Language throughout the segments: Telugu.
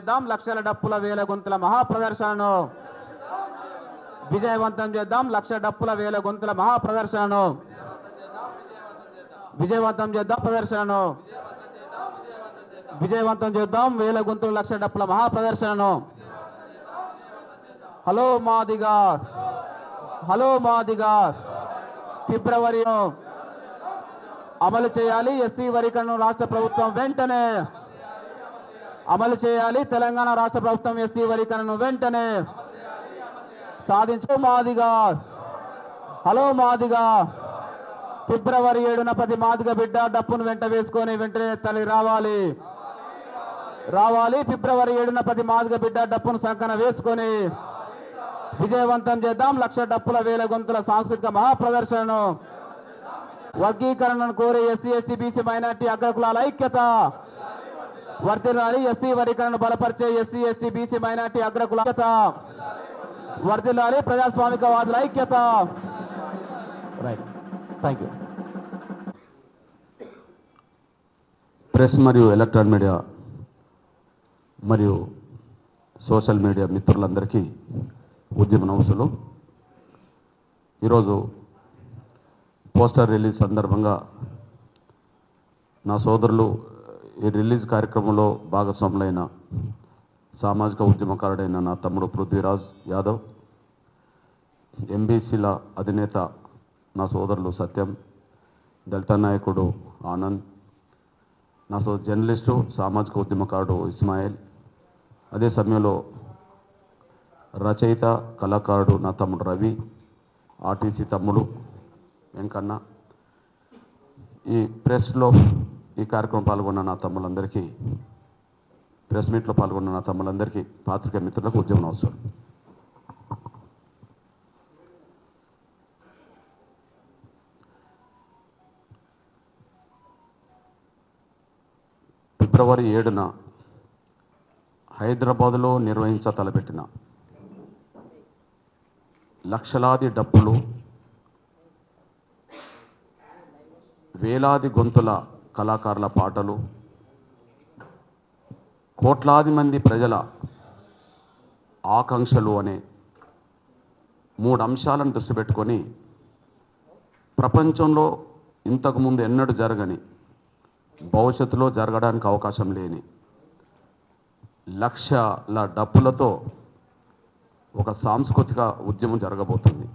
చేద్దాం. లక్షల డప్పుల వేల గొంతుల మహాప్రదర్శనను విజయవంతం చేద్దాం. లక్ష డప్పుల వేల గొంతుల మహాప్రదర్శనను విజయవంతం చేద్దాం. ప్రదర్శనను విజయవంతం చేద్దాం. వేల గొంతుల లక్ష డప్పుల మహాప్రదర్శనను hello Madiga hello Madiga February అమలు చేయాలి. ఎస్సీ వరికను రాష్ట్ర ప్రభుత్వం వెంటనే అమలు చేయాలి. తెలంగాణ రాష్ట్ర ప్రభుత్వం ఎస్సీ వరికరణను వెంటనే సాధించు మాదిగా. హలో మాదిగా. ఫిబ్రవరి ఏడున పది మాదిగ బిడ్డ డప్పును వెంట వేసుకొని వెంటనే తల్లి రావాలి. రావాలి. ఫిబ్రవరి ఏడున పది మాదిగ బిడ్డ డప్పును సంకన వేసుకొని విజయవంతం చేద్దాం. లక్ష డప్పుల వేల గొంతుల సాంస్కృతిక మహాప్రదర్శనను వర్గీకరణను కోరే ఎస్సీ ఎస్టీ బీసీ మైనార్టీ అగ్రకులాల ఐక్యత. వర్ధిల్లాలి. ఎస్సీ వర్గీకరణను బలపరిచే ఎస్సీ ఎస్టీ బీసీ మైనార్టీ అగ్రకుల ఐక్యత. వర్ధిల్లాలి ప్రజాస్వామికవాదుల ఐక్యత. రైట్ థ్యాంక్ యూ ప్రెస్ మరియు ఎలక్ట్రానిక్ మీడియా మరియు సోషల్ మీడియా మిత్రులందరికీ ఉద్యమ నమస్సులు ఈరోజు పోస్టర్ రిలీజ్ సందర్భంగా నా సోదరులు ఈ రిలీజ్ కార్యక్రమంలో భాగస్వాములైన సామాజిక ఉద్యమకారుడైన నా తమ్ముడు పృథ్వీరాజ్ యాదవ్ ఎంబీసీల అధినేత నా సోదరులు సత్యం దళిత నాయకుడు ఆనంద్ నా సో జర్నలిస్టు సామాజిక ఉద్యమకారుడు ఇస్మాయిల్ అదే సమయంలో రచయిత కళాకారుడు నా తమ్ముడు రవి ఆర్టీసీ తమ్ముడు వెంకన్న. ఈ ప్రెస్లో ఈ కార్యక్రమం పాల్గొన్న నా తమ్ములందరికీ ప్రెస్ మీట్లో పాల్గొన్న నా తమ్ములందరికీ పాత్రిక మిత్రులకు ఉద్యమం అవసరం ఫిబ్రవరి ఏడున హైదరాబాదులో నిర్వహించ తలపెట్టిన లక్షలాది డబ్బులు వేలాది గొంతుల కళాకారుల పాటలు. కోట్లాది మంది ప్రజల ఆకాంక్షలు అనే మూడు అంశాలను దృష్టి పెట్టుకొని ప్రపంచంలో ఇంతకుముందు ఎన్నడూ జరగని భవిష్యత్తులో జరగడానికి అవకాశం లేని లక్షల డబ్బులతో ఒక సాంస్కృతిక ఉద్యమం జరగబోతుంది.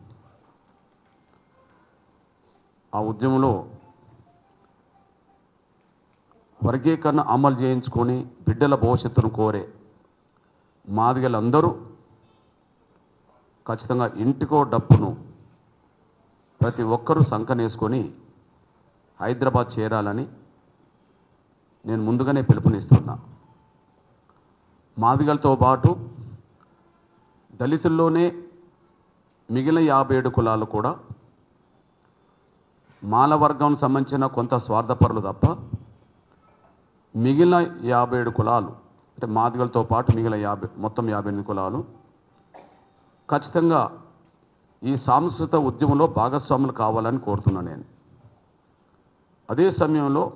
ఆ ఉద్యమంలో వర్గీకరణ అమలు చేయించుకొని బిడ్డల భవిష్యత్తును కోరే మాదిగలందరూ ఖచ్చితంగా ఇంటికో డప్పును ప్రతి ఒక్కరూ సంకనేసుకొని హైదరాబాద్ చేరాలని నేను ముందుగానే పిలుపునిస్తున్నా. మాదిగలతో పాటు దళితుల్లోనే మిగిలిన యాభై ఏడు కులాలు కూడా మాల వర్గం సంబంధించిన కొంత స్వార్థపరులు తప్ప మిగిలిన యాభై ఏడు కులాలు అంటే మాదిగలతో పాటు మిగిలిన యాభై మొత్తం యాభై ఎనిమిది కులాలు ఖచ్చితంగా ఈ సాంస్కృతిక ఉద్యమంలో భాగస్వాములు కావాలని కోరుతున్నాను నేను. అదే సమయంలో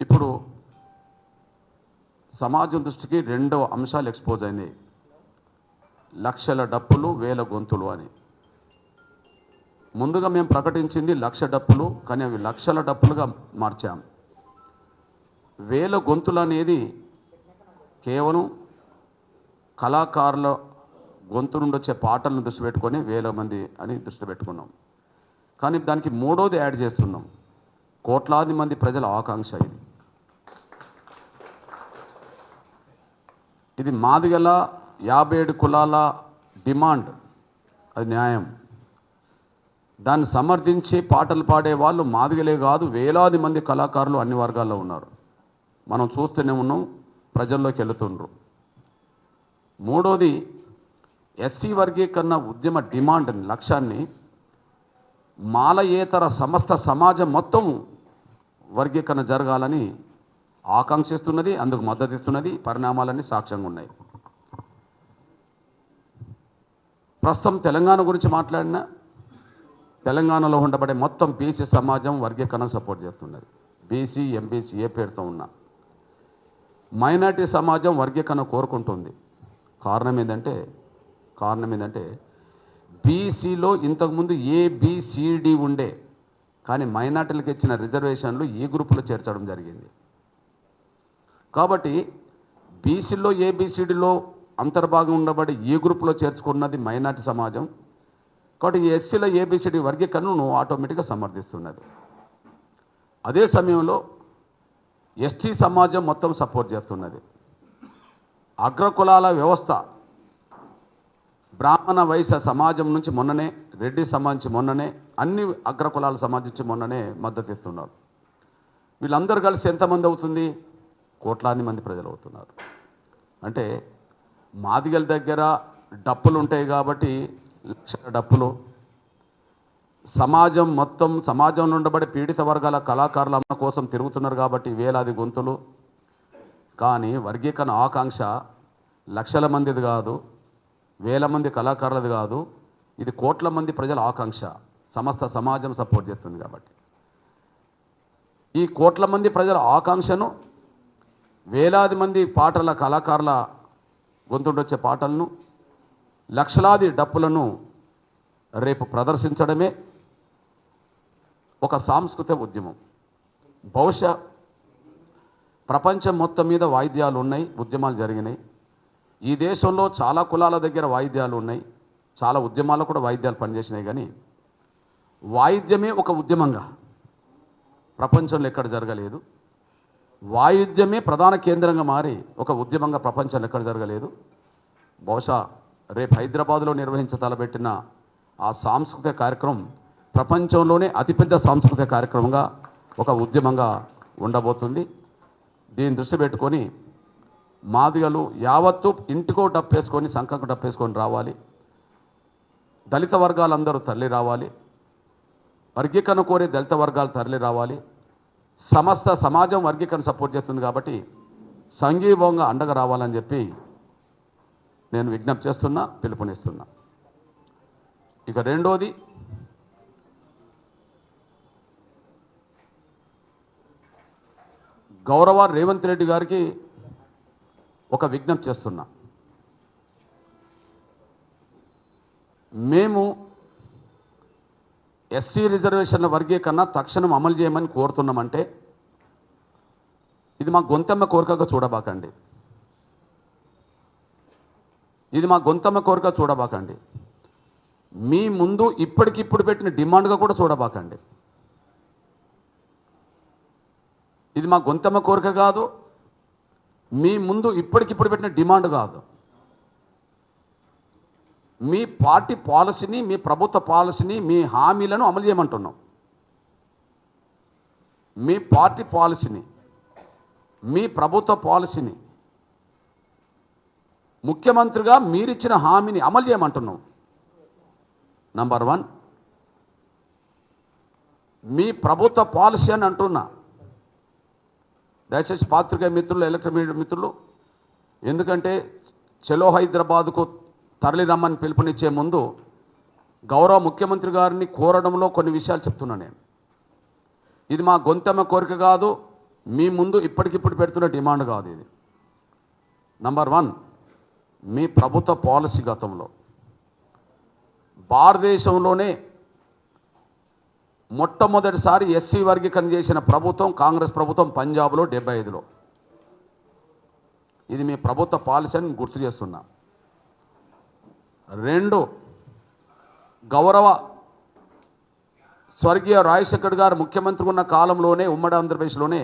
ఇప్పుడు సమాజం దృష్టికి రెండవ అంశాలు ఎక్స్పోజ్ అయినాయి. లక్షల డప్పులు వేల గొంతులు అని. ముందుగా మేము ప్రకటించింది లక్ష డప్పులు కానీ అవి లక్షల డప్పులుగా మార్చాం. వేల గొంతులు అనేది కేవలం కళాకారుల గొంతు నుండి వచ్చే పాటలను దృష్టి పెట్టుకొని వేల మంది అని దృష్టి పెట్టుకున్నాం. కానీ దానికి మూడోది యాడ్ చేస్తున్నాం. కోట్లాది మంది ప్రజల ఆకాంక్ష ఇది. ఇది మాదిగల యాభై ఏడు కులాల డిమాండ్. అది న్యాయం. దాన్ని సమర్థించి పాటలు పాడే వాళ్ళు మాదిగలే కాదు వేలాది మంది కళాకారులు అన్ని వర్గాల్లో ఉన్నారు. మనం చూస్తూనే ఉన్నాం ప్రజల్లోకి వెళుతుండ్రు. మూడోది ఎస్సీ వర్గీకరణ ఉద్యమ డిమాండ్ లక్ష్యాన్ని మాలయేతర సమస్త సమాజం మొత్తం వర్గీకరణ జరగాలని ఆకాంక్షిస్తున్నది అందుకు మద్దతు ఇస్తున్నది పరిణామాలన్నీ సాక్ష్యంగా ఉన్నాయి. ప్రస్తుతం తెలంగాణ గురించి మాట్లాడిన తెలంగాణలో ఉండబడే మొత్తం బీసీ సమాజం వర్గీకరణకు సపోర్ట్ చేస్తున్నది. బీసీ ఎంబీసీ ఏ పేరుతో ఉన్నా. మైనార్టీ సమాజం వర్గీకరణ కోరుకుంటుంది. కారణం ఏంటంటే కారణం ఏంటంటే బీసీలో ఇంతకుముందు ఏ ఉండే కానీ మైనార్టీలకు ఇచ్చిన రిజర్వేషన్లు ఈ గ్రూపులో చేర్చడం జరిగింది. కాబట్టి బీసీలో ఏబిసిడిలో అంతర్భాగం ఉండబడి ఈ గ్రూప్లో చేర్చుకున్నది మైనార్టీ సమాజం. కాబట్టి ఎస్సీలో ఏబిసిడి వర్గీకరణను ఆటోమేటిక్గా సమర్థిస్తున్నది. అదే సమయంలో ఎస్టీ సమాజం మొత్తం సపోర్ట్ చేస్తున్నది. అగ్రకులాల వ్యవస్థ బ్రాహ్మణ వైశ్య సమాజం నుంచి మొన్ననే రెడ్డి సంబంధించి మొన్ననే అన్ని అగ్రకులాల సమాజం మొన్ననే మద్దతు ఇస్తున్నారు. వీళ్ళందరూ కలిసి ఎంతమంది అవుతుంది? కోట్లాది మంది ప్రజలు అవుతున్నారు. అంటే మాదిగల దగ్గర డప్పులు ఉంటాయి కాబట్టి లక్షల డప్పులు సమాజం మొత్తం సమాజం నుండబడి పీడిత వర్గాల కళాకారుల కోసం తిరుగుతున్నారు కాబట్టి వేలాది గొంతులు. కానీ వర్గీకరణ ఆకాంక్ష లక్షల మందిది కాదు వేల మంది కళాకారులది కాదు ఇది కోట్ల మంది ప్రజల ఆకాంక్ష. సమస్త సమాజం సపోర్ట్ చేస్తుంది కాబట్టి. ఈ కోట్ల మంది ప్రజల ఆకాంక్షను వేలాది మంది పాటల కళాకారుల గొంతుండొచ్చే పాటలను లక్షలాది డప్పులను రేపు ప్రదర్శించడమే ఒక సాంస్కృతిక ఉద్యమం. బహుశా ప్రపంచం మొత్తం మీద వాయిద్యాలు ఉన్నాయి ఉద్యమాలు జరిగినాయి. ఈ దేశంలో చాలా కులాల దగ్గర వాయిద్యాలు ఉన్నాయి. చాలా ఉద్యమాల్లో కూడా వాయిద్యాలు పనిచేసినాయి కానీ వాయిద్యమే ఒక ఉద్యమంగా ప్రపంచంలో ఎక్కడ జరగలేదు. వాయిద్యమే ప్రధాన కేంద్రంగా మారి ఒక ఉద్యమంగా ప్రపంచంలో ఎక్కడ జరగలేదు. బహుశా రేపు హైదరాబాద్లో నిర్వహించ తలబెట్టిన ఆ సాంస్కృతిక కార్యక్రమం ప్రపంచంలోనే అతిపెద్ద సాంస్కృతిక కార్యక్రమంగా ఒక ఉద్యమంగా ఉండబోతుంది. దీన్ని దృష్టి పెట్టుకొని మాదిగలు యావత్తు ఇంటికో డప్పేసుకొని సంఖకు డప్పేసుకొని రావాలి. దళిత వర్గాలందరూ తరలి రావాలి. వర్గీకరణ కోరే దళిత వర్గాలు తరలి రావాలి. సమస్త సమాజం వర్గీకరణ సపోర్ట్ చేస్తుంది కాబట్టి సంఘీభవంగా అండగా రావాలని చెప్పి నేను విజ్ఞప్తి చేస్తున్నా పిలుపునిస్తున్నా. ఇక రెండోది గౌరవ రేవంత్ రెడ్డి గారికి ఒక విజ్ఞప్తి చేస్తున్నా. మేము ఎస్సీ రిజర్వేషన్ల వర్గీకరణ తక్షణం అమలు చేయమని కోరుతున్నామంటే ఇది మా గొంతమ్మ కోరికగా చూడబాకండి. ఇది మా గొంతమ్మ కోరిక చూడబాకండి. మీ ముందు ఇప్పటికిప్పుడు పెట్టిన డిమాండ్గా కూడా చూడబాకండి. ఇది మా గొంతమ్మ కోరిక కాదు. మీ ముందు ఇప్పటికిప్పుడు పెట్టిన డిమాండ్ కాదు. మీ పార్టీ పాలసీని మీ ప్రభుత్వ పాలసీని మీ హామీలను అమలు చేయమంటున్నాం. మీ పార్టీ పాలసీని మీ ప్రభుత్వ పాలసీని ముఖ్యమంత్రిగా మీరిచ్చిన హామీని అమలు చేయమంటున్నాం. నంబర్ వన్ మీ ప్రభుత్వ పాలసీ అని అంటున్నా. దయచేసి పాత్రిక మిత్రులు ఎలక్ట్రానిక్ మిత్రులు ఎందుకంటే చెలో హైదరాబాద్కు తరలి రమ్మని పిలుపునిచ్చే ముందు గౌరవ ముఖ్యమంత్రి గారిని కోరడంలో కొన్ని విషయాలు చెప్తున్నా నేను. ఇది మా గొంతెమ్మ కోరిక కాదు మీ ముందు ఇప్పటికిప్పుడు పెడుతున్న డిమాండ్ కాదు ఇది. నంబర్ వన్ మీ ప్రభుత్వ పాలసీ గతంలో భారతదేశంలోనే మొట్టమొదటిసారి ఎస్సీ వర్గీకరణ చేసిన ప్రభుత్వం కాంగ్రెస్ ప్రభుత్వం పంజాబ్లో డెబ్బై ఐదులో. ఇది మీ ప్రభుత్వ పాలసీ అని గుర్తు చేస్తున్నా. రెండు గౌరవ స్వర్గీయ రాజశేఖర్ గారు ముఖ్యమంత్రి ఉన్న కాలంలోనే ఉమ్మడి ఆంధ్రప్రదేశ్లోనే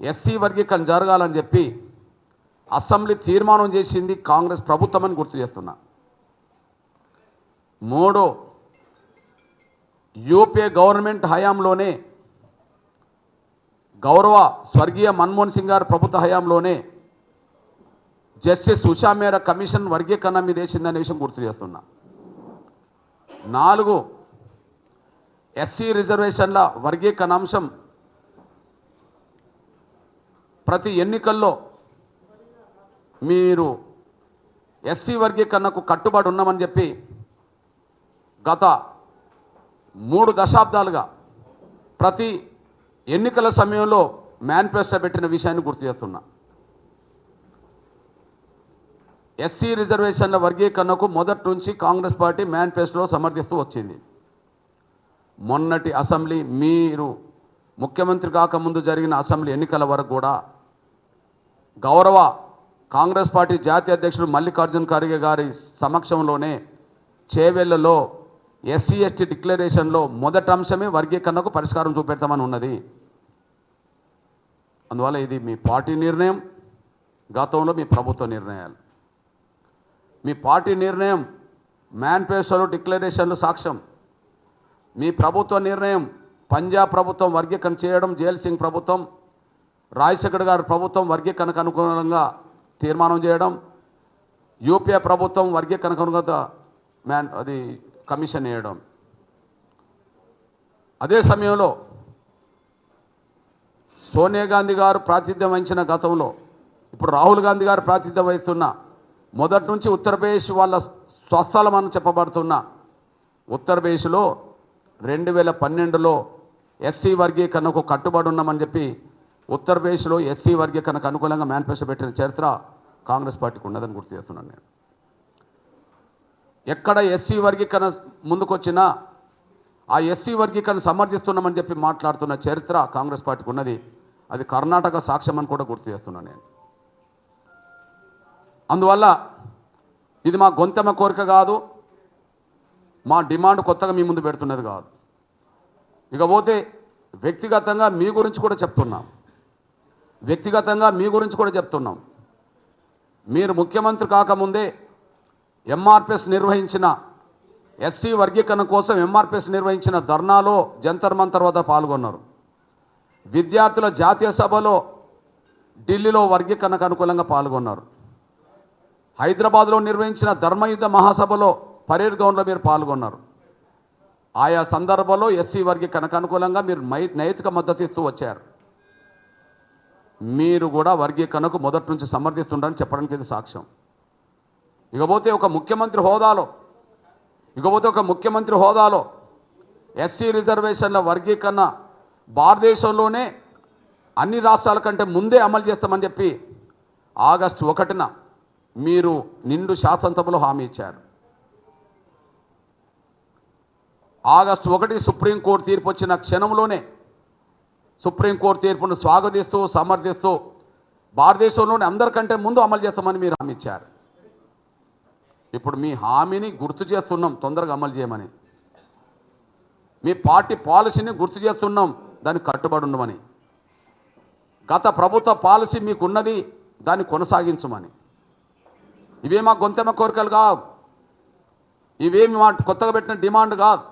ఎస్సీ వర్గీకరణ జరగాలని చెప్పి అసెంబ్లీ తీర్మానం చేసింది కాంగ్రెస్ ప్రభుత్వం అని గుర్తు చేస్తున్నా. మూడు యూపీఏ గవర్నమెంట్ హయాంలోనే గౌరవ స్వర్గీయ మన్మోహన్ సింగ్ గారు ప్రభుత్వ హయాంలోనే జస్టిస్ ఉషా మేర కమిషన్ వర్గీకరణ మీద వేసిందనే విషయం గుర్తు చేస్తున్నా. నాలుగు ఎస్సీ రిజర్వేషన్ల వర్గీకరణ అంశం ప్రతి ఎన్నికల్లో మీరు ఎస్సీ వర్గీకరణకు కట్టుబడి ఉన్నామని చెప్పి గత మూడు దశాబ్దాలుగా ప్రతి ఎన్నికల సమయంలో మేనిఫెస్టో పెట్టిన విషయాన్ని గుర్తు చేస్తున్నా. ఎస్సీ రిజర్వేషన్ల వర్గీకరణకు మొదటి నుంచి కాంగ్రెస్ పార్టీ మేనిఫెస్టోలో సమర్థిస్తూ వచ్చింది. మొన్నటి అసెంబ్లీ మీరు ముఖ్యమంత్రి కాకముందు జరిగిన అసెంబ్లీ ఎన్నికల వరకు కూడా గౌరవ కాంగ్రెస్ పార్టీ జాతీయ అధ్యక్షుడు మల్లికార్జున్ ఖర్గే గారి సమక్షంలోనే చేవెళ్ళలో ఎస్సీ ఎస్టీ డిక్లరేషన్లో మొదటి అంశమే వర్గీకరణకు పరిష్కారం చూపెడతామని ఉన్నది. అందువల్ల ఇది మీ పార్టీ నిర్ణయం గతంలో మీ ప్రభుత్వ నిర్ణయాలు. మీ పార్టీ నిర్ణయం మేనిఫెస్టోలో డిక్లరేషన్లు సాక్ష్యం. మీ ప్రభుత్వ నిర్ణయం పంజాబ్ ప్రభుత్వం వర్గీకరణ చేయడం జైల్ సింగ్ ప్రభుత్వం రాజశేఖర్ గారి ప్రభుత్వం వర్గీకరణకు అనుగుణంగా తీర్మానం చేయడం యూపీఏ ప్రభుత్వం వర్గీకరణకు అనుగుణంగా మ్యాన్ అది కమిషన్ వేయడం. అదే సమయంలో సోనియా గాంధీ గారు ప్రాతిధ్యం వహించిన గతంలో ఇప్పుడు రాహుల్ గాంధీ గారు ప్రాతిధ్యం వహిస్తున్న మొదటి నుంచి ఉత్తరప్రదేశ్ వాళ్ళ స్వస్థలం అని చెప్పబడుతున్న ఉత్తరప్రదేశ్లో రెండు వేల పన్నెండులో ఎస్సీ వర్గీకరణకు కట్టుబడి ఉన్నామని చెప్పి ఉత్తరప్రదేశ్లో ఎస్సీ వర్గీకరణకు అనుకూలంగా మేనిఫెస్టో పెట్టిన చరిత్ర కాంగ్రెస్ పార్టీకి ఉన్నదని గుర్తు చేస్తున్నాను నేను. ఎక్కడ ఎస్సీ వర్గీకరణ ముందుకొచ్చినా ఆ ఎస్సీ వర్గీకరణ సమర్థిస్తున్నామని చెప్పి మాట్లాడుతున్న చరిత్ర కాంగ్రెస్ పార్టీకి ఉన్నది. అది కర్ణాటక సాక్ష్యం అని కూడా గుర్తు చేస్తున్నాను నేను. అందువల్ల ఇది మా గొంతెమ్మ కోరిక కాదు మా డిమాండ్ కొత్తగా మీ ముందు పెడుతున్నది కాదు. ఇకపోతే వ్యక్తిగతంగా మీ గురించి కూడా చెప్తున్నాం. వ్యక్తిగతంగా మీ గురించి కూడా చెప్తున్నాం. మీరు ముఖ్యమంత్రి కాకముందే ఎంఆర్పిఎస్ నిర్వహించిన ఎస్సీ వర్గీకరణ కోసం ఎంఆర్పిఎస్ నిర్వహించిన ధర్నాలో జంతర్ మంతర్ వద్ద పాల్గొన్నారు. విద్యార్థుల జాతీయ సభలో ఢిల్లీలో వర్గీకరణకు అనుకూలంగా పాల్గొన్నారు. హైదరాబాద్లో నిర్వహించిన ధర్మయుద్ధ మహాసభలో పరేడ్ గ్రౌండ్లో మీరు పాల్గొన్నారు. ఆయా సందర్భంలో ఎస్సీ వర్గీకరణకు అనుకూలంగా మీరు మై నైతిక మద్దతు ఇస్తూ వచ్చారు. మీరు కూడా వర్గీకరణకు మొదటి నుంచి సమర్థిస్తుండని చెప్పడానికి ఇది సాక్ష్యం. ఇకపోతే ఒక ముఖ్యమంత్రి హోదాలో ఇకపోతే ఒక ముఖ్యమంత్రి హోదాలో ఎస్సీ రిజర్వేషన్ల వర్గీకరణ భారతదేశంలోనే అన్ని రాష్ట్రాల కంటే ముందే అమలు చేస్తామని చెప్పి ఆగస్టు ఒకటిన మీరు నిండు శాసనసభలో హామీ ఇచ్చారు. ఆగస్టు ఒకటి సుప్రీంకోర్టు తీర్పు వచ్చిన క్షణంలోనే సుప్రీంకోర్టు తీర్పును స్వాగతిస్తూ సమర్థిస్తూ భారతదేశంలోని అందరికంటే ముందు అమలు చేస్తామని మీరు హామీ ఇచ్చారు. ఇప్పుడు మీ హామీని గుర్తు చేస్తున్నాం తొందరగా అమలు చేయమని. మీ పార్టీ పాలసీని గుర్తు చేస్తున్నాం దానికి కట్టుబడి ఉండమని. గత ప్రభుత్వ పాలసీ మీకున్నది దాన్ని కొనసాగించమని. ఇవే మా గొంతెమ్మ కోరికలు కావు. ఇవేమి మా కొత్తగా పెట్టిన డిమాండ్ కాదు.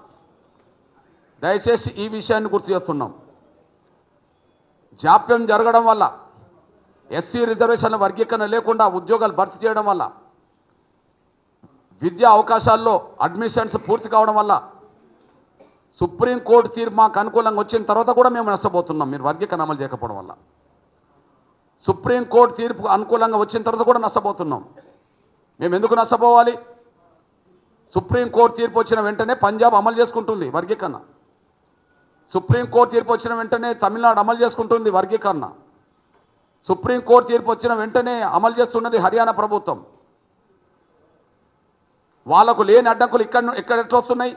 దయచేసి ఈ విషయాన్ని గుర్తు చేస్తున్నాం. జాప్యం జరగడం వల్ల ఎస్సీ రిజర్వేషన్ల వర్గీకరణ లేకుండా ఉద్యోగాలు భర్తీ చేయడం వల్ల విద్యా అవకాశాల్లో అడ్మిషన్స్ పూర్తి కావడం వల్ల సుప్రీంకోర్టు తీర్పు మాకు అనుకూలంగా వచ్చిన తర్వాత కూడా మేము నష్టపోతున్నాం. మీరు వర్గీకరణ అమలు చేయకపోవడం వల్ల. సుప్రీంకోర్టు తీర్పు అనుకూలంగా వచ్చిన తర్వాత కూడా నష్టపోతున్నాం. మేము ఎందుకు నష్టపోవాలి? సుప్రీంకోర్టు తీర్పు వచ్చిన వెంటనే పంజాబ్ అమలు చేసుకుంటుంది వర్గీకరణ. సుప్రీంకోర్టు తీర్పు వచ్చిన వెంటనే తమిళనాడు అమలు చేసుకుంటుంది వర్గీకరణ. సుప్రీంకోర్టు తీర్పు వచ్చిన వెంటనే అమలు చేస్తున్నది హర్యానా ప్రభుత్వం. వాళ్ళకు లేని అడ్డంకులు ఇక్కడ ఇక్కడ ఎట్లా వస్తున్నాయి?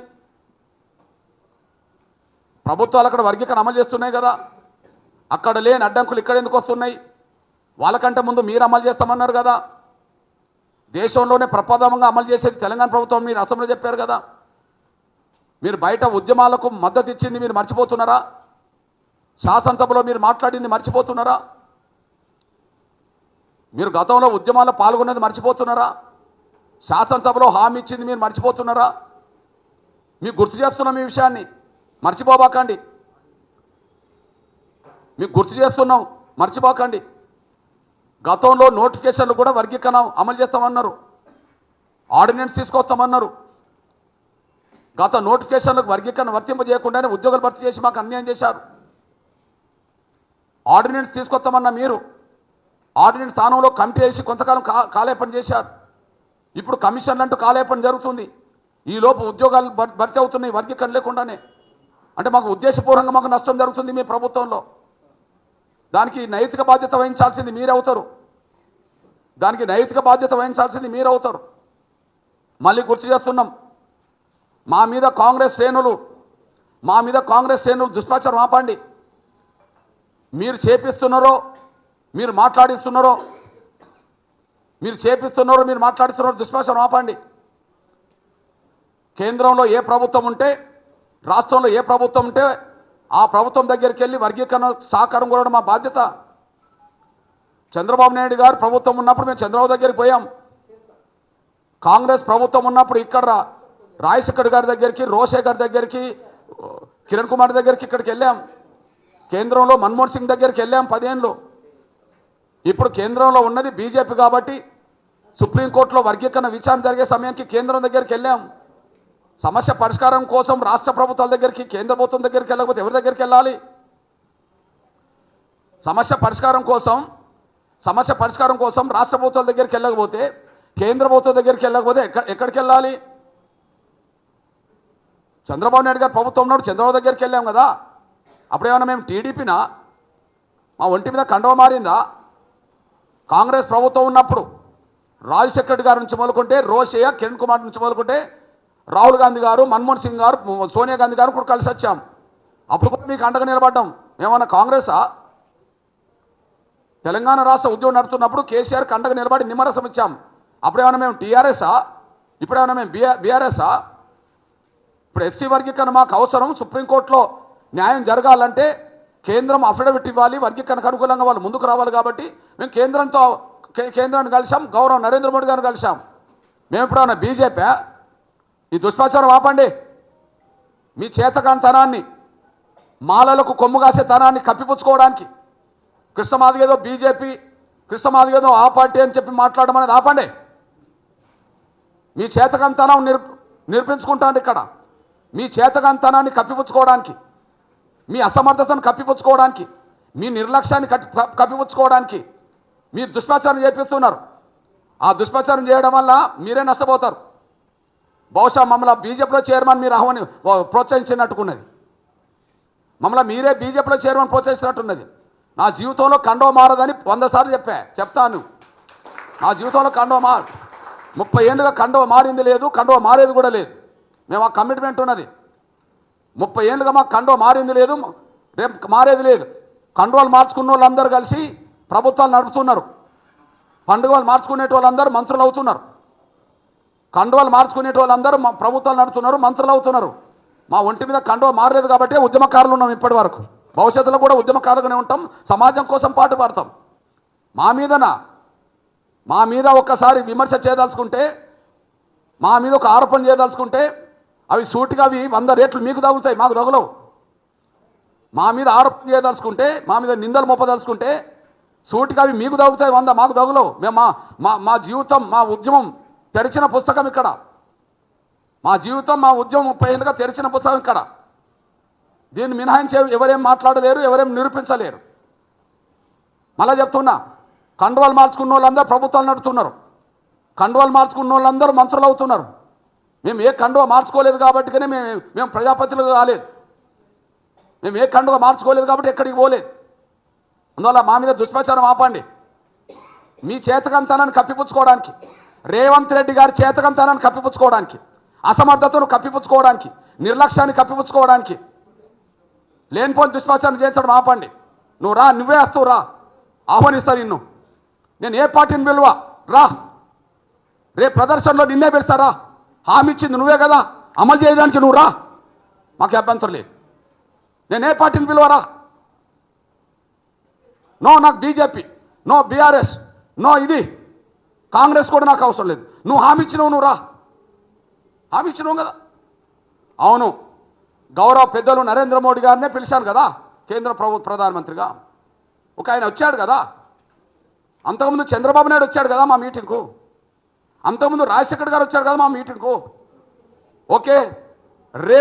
ప్రభుత్వాలు అక్కడ వర్గీకరణ అమలు చేస్తున్నాయి కదా. అక్కడ లేని అడ్డంకులు ఇక్కడ ఎందుకు వస్తున్నాయి? వాళ్ళకంటే ముందు మీరు అమలు చేస్తామన్నారు కదా. దేశంలోనే ప్రప్రథమంగా అమలు చేసేది తెలంగాణ ప్రభుత్వం మీరు అసెంబ్లీలో చెప్పారు కదా. మీరు బయట ఉద్యమాలకు మద్దతు ఇచ్చింది మీరు మర్చిపోతున్నారా? శాసనసభలో మీరు మాట్లాడింది మర్చిపోతున్నారా? మీరు గతంలో ఉద్యమాల్లో పాల్గొన్నది మర్చిపోతున్నారా? శాసనసభలో హామీ ఇచ్చింది మీరు మర్చిపోతున్నారా? మీకు గుర్తు చేస్తున్నాం ఈ విషయాన్ని. మర్చిపోబాకండి. మీకు గుర్తు చేస్తున్నాం. మర్చిపోకండి. గతంలో నోటిఫికేషన్లు కూడా వర్గీకరణ అమలు చేస్తామన్నారు. ఆర్డినెన్స్ తీసుకొస్తామన్నారు. గత నోటిఫికేషన్లకు వర్గీకరణ వర్తింపజేయకుండానే ఉద్యోగాలు భర్తీ చేసి మాకు అన్యాయం చేశారు. ఆర్డినెన్స్ తీసుకొస్తామన్న మీరు ఆర్డినెన్స్ స్థానంలో కమిటీ వేసి కొంతకాలం కాలే పని చేశారు. ఇప్పుడు కమిషన్లు అంటూ కాలేపన జరుగుతుంది. ఈ లోపు ఉద్యోగాలు భర్తీ అవుతున్నాయి వర్గీకరణ లేకుండానే. అంటే మాకు ఉద్దేశపూర్వకంగా మాకు నష్టం జరుగుతుంది మీ ప్రభుత్వంలో. దానికి నైతిక బాధ్యత వహించాల్సింది మీరే అవుతారు. దానికి నైతిక బాధ్యత వహించాల్సింది మీరవుతారు మళ్ళీ గుర్తు చేస్తున్నాం. మా మీద కాంగ్రెస్ శ్రేణులు మా మీద కాంగ్రెస్ శ్రేణులు దుష్ప్రచారం ఆపండి. మీరు చేపిస్తున్నారో మీరు మాట్లాడిస్తున్నారో మీరు చేపిస్తున్నారు మీరు మాట్లాడుతున్నారు దుష్ప్రచారం ఆపండి. కేంద్రంలో ఏ ప్రభుత్వం ఉంటే రాష్ట్రంలో ఏ ప్రభుత్వం ఉంటే ఆ ప్రభుత్వం దగ్గరికి వెళ్ళి వర్గీకరణ సహకారం కూడా మా బాధ్యత. చంద్రబాబు నాయుడు గారు ప్రభుత్వం ఉన్నప్పుడు మేము చంద్రబాబు దగ్గరికి పోయాం. కాంగ్రెస్ ప్రభుత్వం ఉన్నప్పుడు ఇక్కడ రా- రాజశేఖర్ గారి దగ్గరికి రోషే గారి దగ్గరికి కిరణ్ కుమార్ దగ్గరికి ఇక్కడికి వెళ్ళాం. కేంద్రంలో మన్మోహన్ సింగ్ దగ్గరికి వెళ్ళాం పదేళ్ళు ఇప్పుడు కేంద్రంలో ఉన్నది బీజేపీ కాబట్టి సుప్రీంకోర్టులో వర్గీకరణ విచారణ జరిగే సమయానికి కేంద్రం దగ్గరికి వెళ్ళాం. సమస్య పరిష్కారం కోసం రాష్ట్ర ప్రభుత్వాల దగ్గరికి కేంద్ర ప్రభుత్వం దగ్గరికి వెళ్ళకపోతే ఎవరి దగ్గరికి వెళ్ళాలి? సమస్య పరిష్కారం కోసం సమస్య పరిష్కారం కోసం రాష్ట్ర ప్రభుత్వాల దగ్గరికి వెళ్ళకపోతే కేంద్ర ప్రభుత్వం దగ్గరికి వెళ్ళకపోతే ఎక్కడ ఎక్కడికి వెళ్ళాలి? చంద్రబాబు నాయుడు గారు ప్రభుత్వం ఉన్నాడు చంద్రబాబు దగ్గరికి వెళ్ళాం కదా. అప్పుడేమన్నా మేము టీడీపీనా? మా ఒంటి మీద కండవ మారిందా? కాంగ్రెస్ ప్రభుత్వం ఉన్నప్పుడు రాజశేఖర్ గారి నుంచి మొదలుకుంటే రోషయ్య కిరణ్ కుమార్ నుంచి మొదలుకుంటే రాహుల్ గాంధీ గారు మన్మోహన్ సింగ్ గారు సోనియా గాంధీ గారు కూడా కలిసి వచ్చాం. అప్పుడు కూడా మీకు అండగా నిలబడ్డాం. ఏమన్నా కాంగ్రెసా? తెలంగాణ రాష్ట్ర ఉద్యోగం నడుతున్నప్పుడు కేసీఆర్కి అండగా నిలబడి నిమ్మరసం ఇచ్చాం. అప్పుడేమైనా మేము టీఆర్ఎస్ఆ ఇప్పుడేమన్నా మేము బిఆర్ బీఆర్ఎస్ఆ ఇప్పుడు ఎస్సీ వర్గీకరణ మాకు అవసరం. సుప్రీంకోర్టులో న్యాయం జరగాలంటే కేంద్రం అఫిడవిట్ ఇవ్వాలి. వర్గీకరణకు అనుకూలంగా వాళ్ళు ముందుకు రావాలి కాబట్టి మేము కేంద్రంతో కేంద్రాన్ని కలిసాం గౌరవం నరేంద్ర మోడీ గారిని కలిసాం మేము ఎప్పుడన్నా బీజేపీ ఈ దుష్ప్రచారం ఆపండి. మీ చేతకాంతనాన్ని మాలలకు కొమ్ము కాసే తనాన్ని కప్పిపుచ్చుకోవడానికి కృష్ణమాదిగ ఏదో బీజేపీ కృష్ణమాదిగ ఏదో ఆ పార్టీ అని చెప్పి మాట్లాడడం అనేది ఆపండి. మీ చేతకంతనం నిర్ నిరూపించుకుంటాను ఇక్కడ. మీ చేతకంతనాన్ని కప్పిపుచ్చుకోవడానికి మీ అసమర్థతను కప్పిపుచ్చుకోవడానికి మీ నిర్లక్ష్యాన్ని కట్టి కప్పిపుచ్చుకోవడానికి మీరు దుష్ప్రచారం చేపిస్తున్నారు. ఆ దుష్ప్రచారం చేయడం వల్ల మీరే నష్టపోతారు. బహుశా మమ్మల్ని బీజేపీలో చైర్మన్ మీరు ఆహ్వాని ప్రోత్సహించినట్టుకున్నది. మమ్మల్ని మీరే బీజేపీలో చైర్మన్ ప్రోత్సహించినట్టున్నది నా జీవితంలో కండవ మారదని వంద సార్లు చెప్పా చెప్తాను. నా జీవితంలో కండవ మారు ముప్పై ఏళ్ళుగా కండవ మారింది లేదు కండవ మారేది కూడా లేదు. మేము ఆ కమిట్మెంట్ ఉన్నది. ముప్పై ఏళ్ళుగా మాకు కండవ మారింది లేదు రేపు మారేది లేదు. కండువాలు మార్చుకున్న వాళ్ళందరూ కలిసి ప్రభుత్వాలు నడుపుతున్నారు. పండుగలు మార్చుకునే వాళ్ళందరూ మంత్రులు అవుతున్నారు. కండువాలు మార్చుకునే వాళ్ళందరూ మా ప్రభుత్వాలు నడుపుతున్నారు మంత్రులు అవుతున్నారు. మా ఒంటి మీద కండువ మారలేదు కాబట్టి ఉద్యమకారులు ఉన్నాం ఇప్పటి వరకు. భవిష్యత్తులో కూడా ఉద్యమకారులుగానే ఉంటాం సమాజం కోసం పాటు పడతాం మా మీదనా? మా మీద ఒక్కసారి విమర్శ చేయదలుచుకుంటే మా మీద ఒక ఆరోపణ చేయదలుచుకుంటే అవి సూటిగా అవి వంద రేట్లు మీకు తగులుతాయి మాకు తగులవు. మా మీద ఆరోపణ చేయదలుచుకుంటే మా మీద నిందలు మోపదలుచుకుంటే సూటిగా అవి మీకు తగులుతాయి వంద మాకు తగులవు. మేము మా మా మా జీవితం మా ఉద్యమం తెరిచిన పుస్తకం ఇక్కడ. మా జీవితం మా ఉద్యమం ముప్పై ఏళ్ళుగా తెరిచిన పుస్తకం ఇక్కడ. దీన్ని మినహాయించే ఎవరేం మాట్లాడలేరు ఎవరేం నిరూపించలేరు. మళ్ళా చెప్తున్నా కండువాలు మార్చుకున్న వాళ్ళందరూ ప్రభుత్వాలు నడుతున్నారు కండువాలు మార్చుకున్న వాళ్ళందరూ మంత్రులు అవుతున్నారు. మేము ఏ కండువ మార్చుకోలేదు కాబట్టికనే మేము మేము ప్రజాపతిలు కాలేదు. మేము ఏ కండువ మార్చుకోలేదు కాబట్టి ఎక్కడికి పోలేదు. అందువల్ల మా మీద దుష్ప్రచారం ఆపండి. మీ చేతకంతనాన్ని కప్పిపుచ్చుకోవడానికి రేవంత్ రెడ్డి గారి చేతకంతనాన్ని కప్పిపుచ్చుకోవడానికి అసమర్థతను కప్పిపుచ్చుకోవడానికి నిర్లక్ష్యాన్ని కప్పిపుచ్చుకోవడానికి లేనిపోని దుష్ప్రచారం చేయించడం ఆపండి. నువ్వు రా నువ్వే వస్తావు రా. ఆహ్వానిస్తా నిన్ను. నేను ఏ పార్టీని పిలువ? రా. రేపు ప్రదర్శనలో నిన్నే పెడతారా హామీ ఇచ్చింది నువ్వే కదా. అమలు చేయడానికి నువ్వు రా. మాకు అభ్యంతరం లేదు. నేను ఏ పార్టీని పిలువరా నో నాకు బీజేపీ నో బీఆర్ఎస్ నో ఇది. కాంగ్రెస్ కూడా నాకు అవసరం లేదు. నువ్వు హామీ ఇచ్చినావు నువ్వు రా. హామీ ఇచ్చినావు కదా. అవును గౌరవ పెద్దలు నరేంద్ర మోడీ గారినే పిలిచాను కదా కేంద్ర ప్రభు ప్రధానమంత్రిగా. ఒక ఆయన వచ్చాడు కదా. అంతకుముందు చంద్రబాబు నాయుడు వచ్చాడు కదా మా మీటింగ్కు. అంతకుముందు రాజశేఖర్ గారు వచ్చాడు కదా మా మీటింగ్కు. ఓకే రేపు